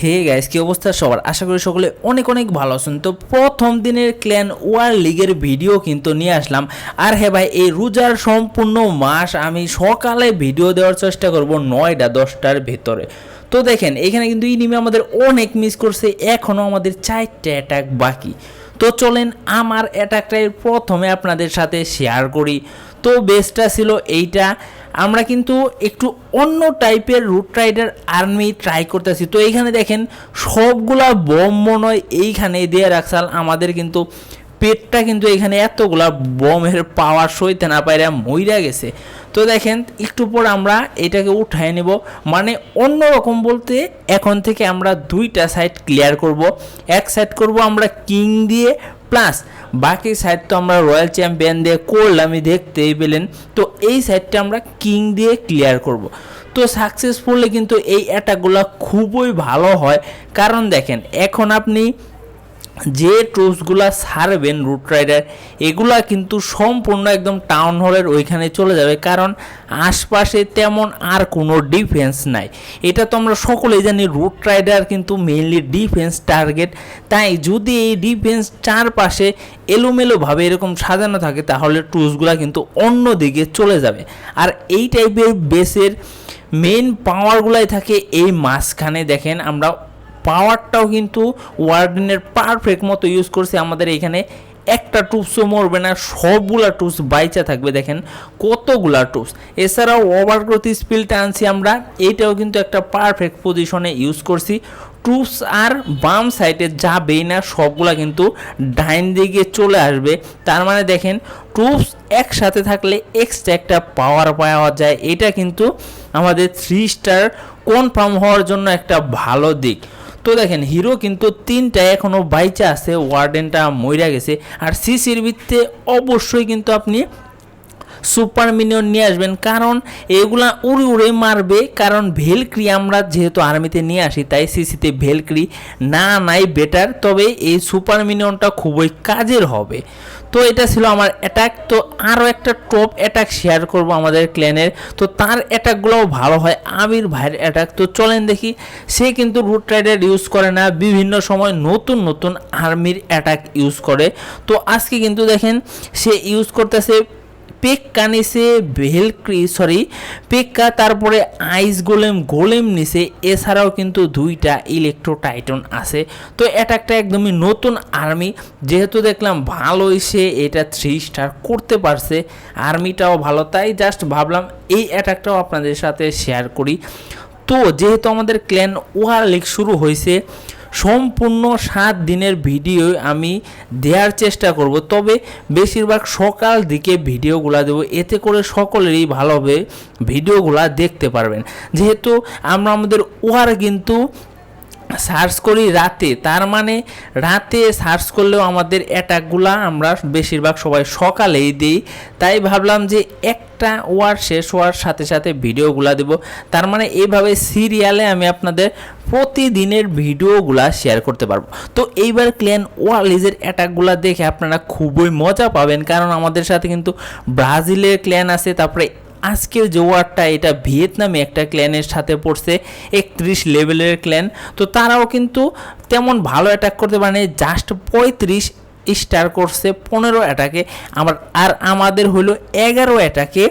Hey guys কি অবস্থা সবার? আশা করি সকলে অনেক অনেক ভালো আছেন। তো প্রথম দিনের ক্ল্যান ওয়ার লিগের ভিডিও কিন্তু নিয়ে আসলাম। আর হ্যাঁ ভাই, এই রোজার সম্পূর্ণ মাস আমি সকালে ভিডিও দেওয়ার চেষ্টা করব নয়টা, দশটার ভেতরে। তো দেখেন, এখানে কিন্তু ইনিমি আমাদের অনেক মিস করছে এখনও আমাদের চারটে অ্যাটাক বাকি। তো চলেন আমার অ্যাটাকটাই প্রথমে আপনাদের সাথে শেয়ার করি। তো বেস্টটা ছিল এইটা। আমরা কিন্তু একটু অন্য টাইপের রুট রাইডার আর্মি ট্রাই করতেছি। তো এইখানে দেখেন সবগুলা বম হয় এইখানে দিয়ে রাখসাল আমাদের কিন্তু পেটটা কিন্তু এখানে এতগুলা বমের পাওয়ার সইতে না পাইরা মইরা গেছে। তো দেখেন, একটু পর আমরা এটাকে উঠায় নেব। মানে অন্যরকম বলতে এখন থেকে আমরা দুইটা সাইড ক্লিয়ার করব। এক সাইড করব আমরা কিং দিয়ে প্লাস বাকি সাইড তো আমরা রয়্যাল চ্যাম্পিয়ন দিয়ে করলামই, দেখতেই পেলেন। তো এই সাইডটা আমরা কিং দিয়ে ক্লিয়ার করব। তো সাকসেসফুলি কিন্তু এই অ্যাটাকগুলো খুবই ভালো হয়। কারণ দেখেন, এখন আপনি যে ট্রুপসগুলা সারবেন রুট রাইডার, এগুলা কিন্তু সম্পূর্ণ একদম টাউন হলের ওইখানে চলে যাবে, কারণ আশপাশে তেমন আর কোনো ডিফেন্স নাই। এটা তো আমরা সকলেই জানি, রুট রাইডার কিন্তু মেইনলি ডিফেন্স টার্গেট। তাই যদি এই ডিফেন্স চারপাশে এলোমেলোভাবে এরকম সাজানো থাকে, তাহলে ট্রুপসগুলা কিন্তু অন্য দিকে চলে যাবে। আর এই টাইপের বেসের মেইন পাওয়ারগুলাই থাকে এই মাঝখানে। দেখেন, আমরা পাওয়ারটাও কিন্তু ওয়ার্ডেনের পারফেক্ট মতো ইউজ করছে আমাদের এখানে। একটা টুপসও মরবে না, সবগুলা টুপস বাইচা থাকবে দেখেন, কতগুলা টুপস এছাড়াও ওভারগ্রোথ স্পিলটা আনছি আমরা এইটাও কিন্তু একটা পারফেক্ট পজিশনে ইউজ করছি। টুপস আর বাম সাইডে যাবেই না, সবগুলা কিন্তু ডাইন দিকে চলে আসবে। তার মানে দেখেন টুপস একসাথে থাকলে এক্সট্রা একটা পাওয়ার পাওয়া যায়। এটা কিন্তু আমাদের থ্রি স্টার কনফার্ম হওয়ার জন্য একটা ভালো দিক। তো দেখেন হিরো কিন্তু তিনটা এখনও বাইচা আছে ওয়ার্ডেনটা মইরা গেছে, আর সিসির ভিত্তে অবশ্যই কিন্তু আপনি সুপার মিনিয়ন নিয়ে আসবেন। কারণ এগুলা উড়ে উড়ে মারবে। কারণ ভেলক্রি আমরা যেহেতু আর্মিতে নিয়ে আসি, তাই সিসিতে ভেলক্রি না নাই বেটার। তবে এই সুপার মিনিয়নটা খুবই কাজের হবে। তো এটা ছিল আমার অ্যাটাক তো আরও একটা টপ অ্যাটাক শেয়ার করব আমাদের ক্ল্যানের তো তার অ্যাটাকগুলোও ভালো হয় আমির ভাইয়ের অ্যাটাক তো চলেন দেখি, সে কিন্তু রুট রাইডার ইউজ করে না, বিভিন্ন সময় নতুন নতুন আর্মির অ্যাটাক ইউজ করে। তো আজকে কিন্তু দেখেন, সে ইউজ করতেছে পেক্কা নিছে ভেলক্রি সরি পেক্কা তারপরে আইস গোলেম গোলেম নিছে, এছাড়াও কিন্তু দুইটা ইলেকট্রো টাইটন আছে। তো এটা একটা একদমই নতুন আর্মি, যেহেতু দেখলাম ভালোই সে এটা থ্রি স্টার করতে পারছে, আর্মিটাও ভালো, তাই জাস্ট ভাবলাম এই অ্যাটাকটাও আপনাদের সাথে শেয়ার করি। তো যেহেতু আমাদের ক্ল্যান ওয়ার লিগ শুরু হয়েছে সম্পূর্ণ সাত দিনের ভিডিও আমি দেওয়ার চেষ্টা করব। তবে বেশিরভাগ সকাল দিকে ভিডিওগুলো দেবো। এতে করে সকলেরই ভালোভাবে ভিডিওগুলা দেখতে পারবেন। যেহেতু আমরা আমাদের ওয়ার কিন্তু সার্চ করি রাতে, তার মানে রাতে সার্চ করলেও আমাদের অ্যাটাকগুলা আমরা বেশিরভাগ সবাই সকালেই দিই। তাই ভাবলাম যে একটা ওয়ার শেষ হওয়ার সাথে সাথে ভিডিওগুলা দেব। তার মানে এইভাবে সিরিয়ালে আমি আপনাদের প্রতিদিনের ভিডিওগুলা শেয়ার করতে পারব। তো এইবার ক্লিয়ান ওয়ালিজের অ্যাটাকগুলা দেখে আপনারা খুবই মজা পাবেন। কারণ আমাদের সাথে কিন্তু ব্রাজিলের ক্ল্যান আছে, তারপরে আজকের যে ওয়ারটা, এটা ভিয়েতনামে একটা ক্ল্যানের সাথে পড়ছে, একত্রিশ লেভেলের ক্ল্যান। তো তারাও কিন্তু তেমন ভালো অ্যাটাক করতে পারেনি জাস্ট পঁয়ত্রিশ স্টার করছে পনেরো অ্যাটাকে আমার আর আমাদের হলো এগারো অ্যাটাকে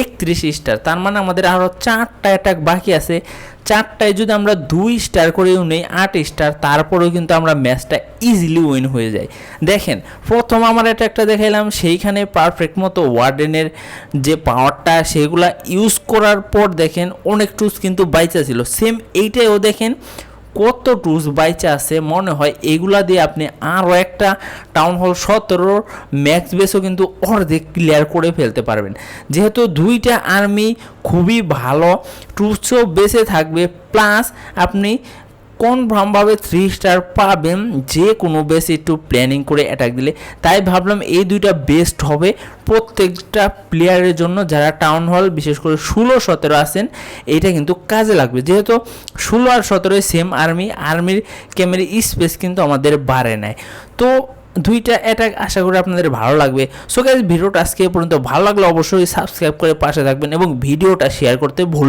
একত্রিশ স্টার তার মানে আমাদের আরও চারটা অ্যাটাক বাকি আছে। চারটায় যদি আমরা দুই স্টার করেও নেই, আট স্টার তারপরেও কিন্তু আমরা ম্যাচটা ইজিলি উইন হয়ে যায়। দেখেন, প্রথম আমার এটা একটা দেখাইলাম, সেইখানে পারফেক্ট মতো ওয়ার্ডেনের যে পাওয়ারটা সেগুলা ইউজ করার পর দেখেন, অনেক টুস কিন্তু বাইচা ছিল। সেম এইটাইও দেখেন কত টুলস বাইচে আছে, মনে হয় এগুলা দিয়ে আপনি আরও একটা টাউন হল সতেরোর ম্যাক্স বেসও কিন্তু অর্ধেক ক্লিয়ার করে ফেলতে পারবেন। যেহেতু দুইটা আর্মি খুবই ভালো টুলসও বেসে থাকবে প্লাস আপনি কনফার্মভাবে থ্রি স্টার পাবেন, যে কোনো বেস একটু প্ল্যানিং করে অ্যাটাক দিলে, তাই ভাবলাম এই দুইটা বেস্ট হবে প্রত্যেকটা প্লেয়ারের জন্য যারা টাউন হল বিশেষ করে ষোলো সতেরো আছেন এইটা কিন্তু কাজে লাগবে। যেহেতু ষোলো আর সতেরোই সেম আর্মি আর্মির ক্যামেরি স্পেস কিন্তু আমাদের বাড়ে নেয় তো দুইটা অ্যাটাক আশা করি আপনাদের ভালো লাগবে। সো গাইজ ভিডিওটা আজকে পর্যন্ত ভালো লাগলে অবশ্যই সাবস্ক্রাইব করে পাশে থাকবেন এবং ভিডিওটা শেয়ার করতে ভুল